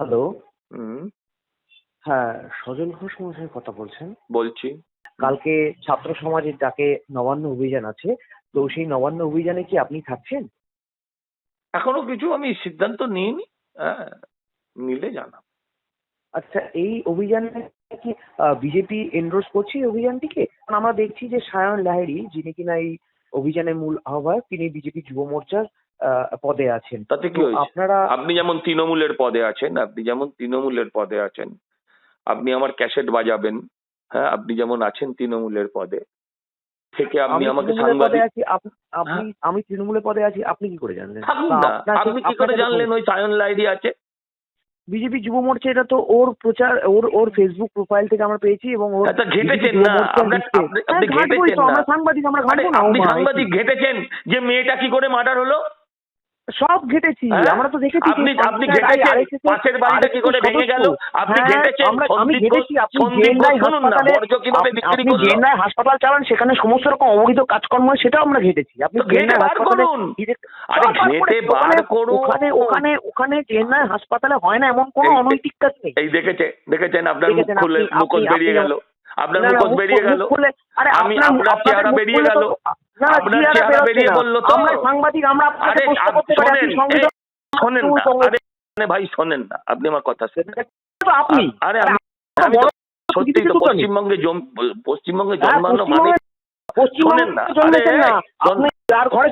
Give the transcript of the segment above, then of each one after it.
Hello. হুম। হ্যাঁ সজল ঘোষ মহাশয় কথা বলছেন। বলছি। কালকে ছাত্র সমাজের ডাকে নবান্ন অভিযান আছে তো সেই নবান্ন অভিযানে কি আপনি থাকছেন? এখনও কিছু আমি সিদ্ধান্ত নিইনি। হ্যাঁ নিলে জানাব। আচ্ছা এই অভিযানে কি বিজেপি এন্ডোর্স করছে এই অভিযানটিকে? কারণ আমরা দেখছি যে সায়ন লাহেরি যিনি কিনা এই অভিযানের মূল আহ্বায়ক তিনি বিজেপি যুব মোর্চার পদে আছেন। তাতে কি আপনারা আপনি যেমন তৃণমূলের পদে আছেন আপনি যেমন তৃণমূলের পদে আছেন আপনি আমার ক্যাসেট বাজাবেন হ্যাঁ আপনি যেমন আছেন তৃণমূলের পদে থেকে আপনি আমি আমাকে সাংবাদিক আছি আপনি আমি তৃণমূলের পদে আছি আপনি কি করে জানলেন? না আপনি কি করে জানলেন ওই সায়ন লাইডি আছে? বিজেপি যুব মোর্চা এটা তো ওর প্রচার ওর ওর ফেসবুক প্রোফাইল থেকে আমরা পেয়েছি এবং ওর এটা ঘেটেছেন না হ্যাঁ, তো, আমরা সাংবাদিক আমরা ঘাটবো না আপনি সাংবাদিক ঘেটেছেন যে মেয়েটা কি করে মার্ডার হলো? সব ঘেটেছি হ্যাঁ? আমরা তো দেখেছি আপনি আপনি ঘেটেছেন। পাশের বাড়িটা কি করে ভেঙে গেল? আপনি হ্যাঁ, ঘেটেছেন। আমি ঘেটেছি আপনি হাসপাতালে কীভাবে বিক্রি আপনি করল? হাসপাতাল চালান সেখানে সমস্ত রকম অবৈধ কাজকর্ম হয় সেটাও আমরা ঘেটেছি। আপনি হাসপাতালে আরে ঘেটে বার ওখানে- করুন। ওখানে ওখানে ওখানে জেন্নাই হাসপাতালে হয় না এমন কোনো অনৈতিক কাজ নেই। এই দেখেছে দেখেছেন আপনার মুখ খুলে আপনি- বেরিয়ে গেল। আপনার মুখ- বেরিয়ে গেল। আরে আমি আপনার- চেহারা মুখ বেরিয়ে গেল। আপনার চেহারা চেহারা বেরিয়ে বলল তো। সাংবাদিক আমরা আরে প্রশ্ন আপ- করতে পারি আপনি শোনেন সংবিধান এই, শোনেন না আরে আরে ভাই শোনেন না আপনি আমার কথা শোনেন। আপনি। আরে আমি সত্যি তো পশ্চিমবঙ্গে পশ্চিমবঙ্গে হ্যাঁ, জন্মানো মানে শোনেন না। জন্মেছেন আরে, না। শোন- আপনি যার ঘরে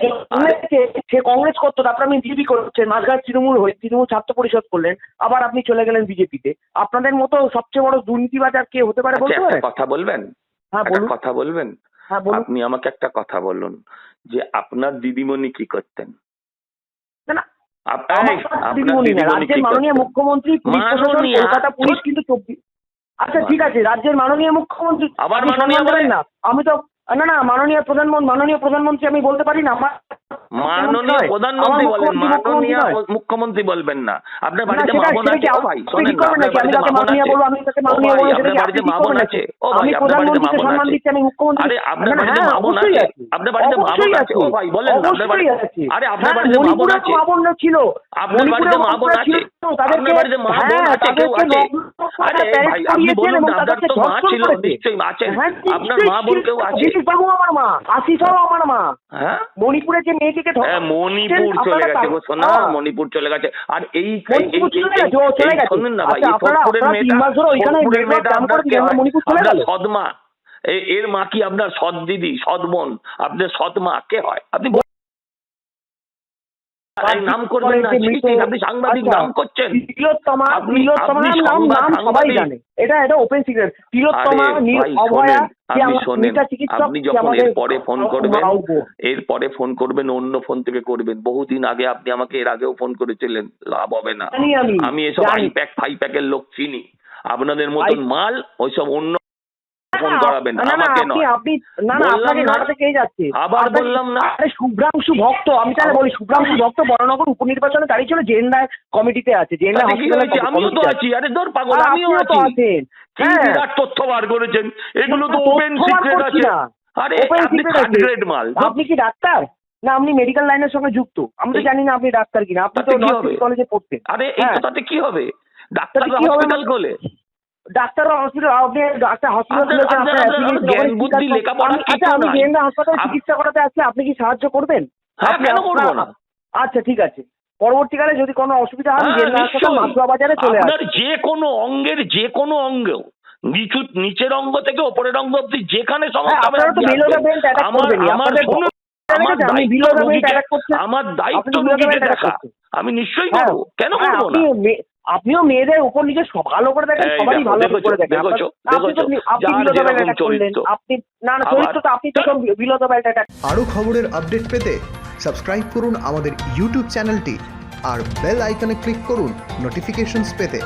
সে কংগ্রেস করতো তারপর আপনি বিজেপি করছেন মাঝখানে তৃণমূল হয়ে তৃণমূল ছাত্র পরিষদ করলেন আবার আপনি চলে গেলেন বিজেপিতে। আপনাদের মতো সবচেয়ে বড় দুর্নীতিবাজ আর কে হতে পারে আচ্ছা, বলতে কথা বলবেন? হ্যাঁ বলুন। কথা বলবেন? আপনি আমাকে একটা কথা বলুন যে আপনার দিদিমণি কি করতেন? মুখ্যমন্ত্রী কলকাতা পুলিশ কিন্তু চব্বিশ আচ্ছা ঠিক আছে রাজ্যের মাননীয় মুখ্যমন্ত্রী আবার মাননীয় না আমি তো না না মাননীয় প্রধানমন্ত্রী মাননীয় প্রধানমন্ত্রী আমি বলতে পারি না আমার মাননীয় প্রধানমন্ত্রী বলেন মাননীয় মুখ্যমন্ত্রী বলবেন না। আপনার বাড়িতে মা বোন আছে? ভাই শোনেন আপনার বাড়িতে মা বোন আছে। ও ভাই বলব, আপনার বাড়িতে আপনি মা বোন আছে? ও ভাই আপনার বাড়িতে মা বোন আছে? আমি মুখ্যমন্ত্রী আরে আপনার হ্যাঁ, বাড়িতে মা বোন আছে। আপনার বাড়িতে মা বোন আছে? ও ভাই বলেন না, আপনার বাড়িতে আছে। আরে আপনার হ্যাঁ, বাড়িতে মা বোন আছে? মা বোন ছিল। আপনার বাড়িতে মা বোন আছে? তাদেরকে- আপনার বাড়িতে মা বোন হ্যাঁ, আছে? কেউ আছে? হ্যাঁ, হ্যাঁ। মণিপুরে যে মেয়েটিকে হ্যাঁ, মণিপুর চলে গেছে গো সোনা। মণিপুর চলে গেছে। আর এই। শুনুন না ভাই আচ্ছা, এ- এর মা কি আপনার সৎ দিদি সৎ বোন? আপনার সৎ মা কে হয়? আপনি নাম করবেন না আপনি সাংবাদিক আচ্ছা, নাম করছেন। তিলোত্তমা আপনি- নাম নাম সবাই জানে। এটা এটা ওপেন সিক্রেট তিলোত্তমা নীল অভয়া আপনি আমার শোনেন। নেতা চিকিৎসক আপনি যে যখন আমাদের পরে ফোন করবেন মা ও বোন। এর পরে ফোন করবেন অন্য ফোন থেকে করবেন। বহুদিন আগে আপনি আমাকে এর আগেও ফোন করেছিলেন। লাভ হবে না। আমি এসব জানি। আই প্যাক ফাই প্যাকের লোক চিনি। আপনাদের মতন মাল ওইসব অন্য ফোন করাবেন আমাকে আপনি নয়। আপনি না না আপনাকে। ঘাটাতে কে যাচ্ছে? আবার বললাম না। আরে শুভ্রাংশু ভক্ত আমি তাহলে বলি শুভ্রাংশু ভক্ত উপনির্বাচনে দাঁড়িয়ে ছিল কমিটিতে আছে আমিও তো আছি আরে ধর পাগল আমিও আছি। কি হ্যাঁ। বিরাট তথ্য বার করেছেন। এগুলো তো ওপেন সিক্রেট আছে। আরে আপনি থার্ড গ্রেড মাল। আপনি কি ডাক্তার? না আপনি মেডিকেল লাইনের সঙ্গে যুক্ত। আমি তো জানি না আপনি ডাক্তার কিনা। আপনি তো? কলেজে পড়তেন। আরে এই তো হ্যাঁ। কি হবে? ডাক্তার কি হবে হসপিটাল? খোলে। হসপিটাল আপনি ডাক্তার হসপিটাল জ্ঞান বুদ্ধি, লেখাপড়া আচ্ছা। হাসপাতালে চিকিৎসা করাতে আসলে আপনি কি সাহায্য করবেন? হ্যাঁ আচ্ছা ঠিক আছে। পরবর্তীকালে যদি কোনো অসুবিধা হয় হ্যাঁ, হাসপাতাল নিশ্চয়ই। বাজারে চলে আপনার যে কোনো অঙ্গের যে কোনো অঙ্গ নিচু নিচের অঙ্গ থেকে ওপরের অঙ্গ অব্দি যেখানে হ্যাঁ সমস্যা হবে অ্যাটাক আমার দায়িত্ব রুগীকে- দেখা। আমি নিশ্চয়ই হ্যাঁ, করব। কেন হ্যাঁ, করব না? আপনিও মেয়েদের উপর নিজে ভালো করে দেখেন সবারই ভালো করে দেখেন। আপনি তো দেখেছ, আপনি যার বিলো দ্য বেল্ট যেরকম অ্যাটাক করলেন। আপনি না না চরিত্র তো আপনি তো বিলতা আরও খবরের আপডেট পেতে সাবস্ক্রাইব করুন আমাদের ইউটিউব চ্যানেলটি আর বেল আইকনে ক্লিক করুন নোটিফিকেশনস পেতে।